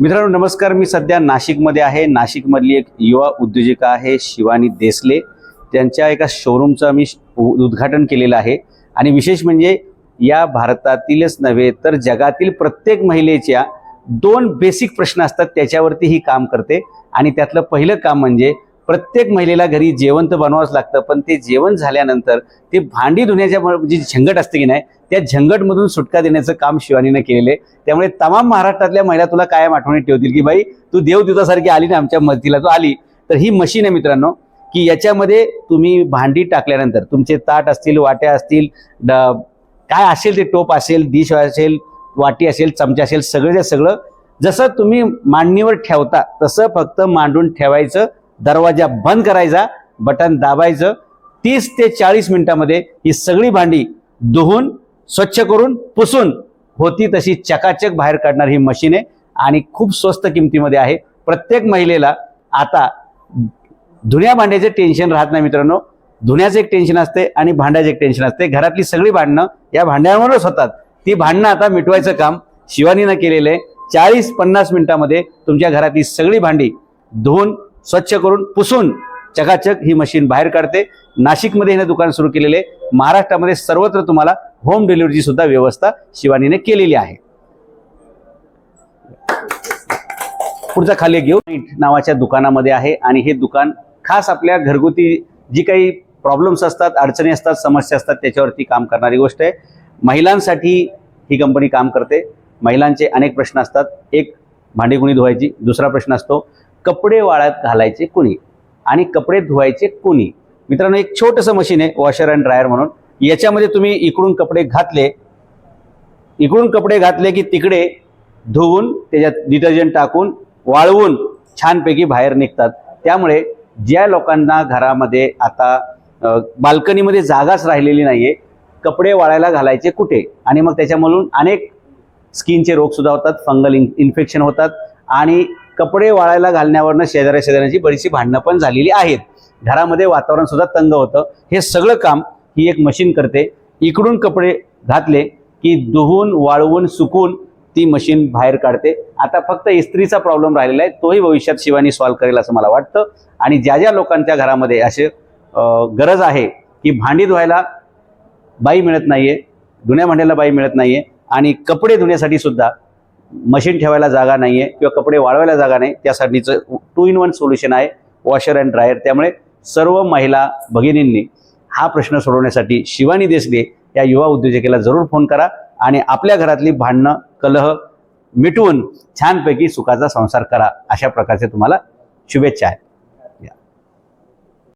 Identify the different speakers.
Speaker 1: मित्रांनो नमस्कार. मी सध्या नाशिकमध्ये आहे. नाशिकमधली एक युवा उद्योजिका आहे शिवानी देसले. त्यांच्या एका शोरूमचं मी उ- उद्घाटन केलेलं आहे. आणि विशेष म्हणजे या भारतातीलच नव्हे तर जगातील प्रत्येक महिलेच्या दोन बेसिक प्रश्न असतात त्याच्यावरती ही काम करते. आणि त्यातलं पहिलं काम म्हणजे प्रत्येक महिलेला घरी जेवण तर बनवावंच लागतं पण ते जेवण झाल्यानंतर ते भांडी धुण्याच्या जी झंगट असते की नाही त्या झंगटमधून सुटका देण्याचं काम शिवानीनं केलेलं आहे. त्यामुळे तमाम महाराष्ट्रातल्या महिला तुला कायम आठवणी ठेवतील की बाई तू देवदूतासारखी आली ना आमच्या मदतीला तू आली. तर ही मशीन आहे मित्रांनो की याच्यामध्ये तुम्ही भांडी टाकल्यानंतर तुमचे ताट असतील वाट्या असतील ड- काय असेल ते टोप असेल डिश असेल वाटी असेल चमचा असेल सगळं सगळं जसं तुम्ही मांडणीवर ठेवता तसं फक्त मांडून ठेवायचं दरवाजा बंद करायचा बटन दाबायचं तीस ते चाळीस मिनिटामध्ये ही सगळी भांडी धुवून स्वच्छ करून पुसून होती तशी चकाचक बाहेर काढणार ही मशीन आहे आणि खूप स्वस्त किमतीमध्ये आहे. प्रत्येक महिलेला आता धुण्या भांड्याचे टेन्शन राहत नाही मित्रांनो. धुण्याचं एक टेन्शन असते आणि भांड्याचं एक टेन्शन असते. घरातली सगळी भांडणं या भांड्यावरच होतात. ती भांडणं आता मिटवायचं काम शिवानीनं केलेलं आहे. चाळीस पन्नास मिनिटामध्ये तुमच्या घरातली सगळी भांडी धुवून स्वच्छ करून पुसून चकाचक ही मशीन बाहेर काढते. नाशिकमध्ये हिनं दुकान सुरू केलेले महाराष्ट्रामध्ये सर्वत्र तुम्हाला होम डिलिव्हरीची सुद्धा व्यवस्था शिवानीने केलेली आहे. पुढचा खाली घेऊ. नावाच्या दुकानामध्ये आहे आणि हे दुकान खास आपल्या घरगुती जी काही प्रॉब्लेम्स असतात अडचणी असतात समस्या असतात त्याच्यावरती काम करणारी गोष्ट आहे. महिलांसाठी ही कंपनी काम करते. महिलांचे अनेक प्रश्न असतात. एक भांडीकुणी धुवायची दुसरा प्रश्न असतो. कपडे वाळत घालायचे कुणी आणि कपडे धुवायचे कुणी? मित्रांनो एक छोटंसं मशीन आहे वॉशर अँड ड्रायर म्हणून. याच्यामध्ये तुम्ही इकडून कपडे घातले. इकडून कपडे घातले की तिकडे धुवून त्याच्यात डिटर्जंट टाकून वाळवून छानपैकी बाहेर निघतात. त्यामुळे ज्या लोकांना घरामध्ये आता बाल्कनीमध्ये जागाच राहिलेली नाहीये कपडे वाळायला घालायचे कुठे? आणि मग त्याच्यामधून अनेक स्किनचे रोग सुद्धा होतात फंगल इन्फेक्शन होतात आणि कपडे वाळायला घालण्यावरनं शेजाऱ्या शेजाऱ्यांची बरीचशी भांडणं पण झालेली आहेत. घरामध्ये वातावरण सुद्धा तंग होतं. हे सगळं काम ही एक मशीन करते. इकडून कपडे घातले की धुवून वाळवून सुकून ती मशीन बाहेर काढते. आता फक्त इस्त्रीचा प्रॉब्लेम राहिलेला आहे. तोही भविष्यात शिवानी सॉल्व्ह करेल असं मला वाटतं. आणि ज्या ज्या लोकांच्या घरामध्ये असे गरज आहे की भांडी धुवायला बाई मिळत नाहीये धुण्या भांड्याला बाई मिळत नाहीये आणि कपडे धुण्यासाठी सुद्धा मशीन ठेवायला जागा नाही आहे किंवा कपडे वाळवायला जागा नाही त्यासाठीचं टू इन वन सोल्युशन आहे वॉशर अँड ड्रायर त्यामुळे सर्व महिला भगिनींनी हा प्रश्न सोडवण्यासाठी शिवानी देसले या युवा उद्योजकेला जरूर फोन करा आणि आपल्या घरातली भांडणं कलह मिटवून छानपैकी सुखाचा संसार करा अशा प्रकारचे तुम्हाला शुभेच्छा आहेत.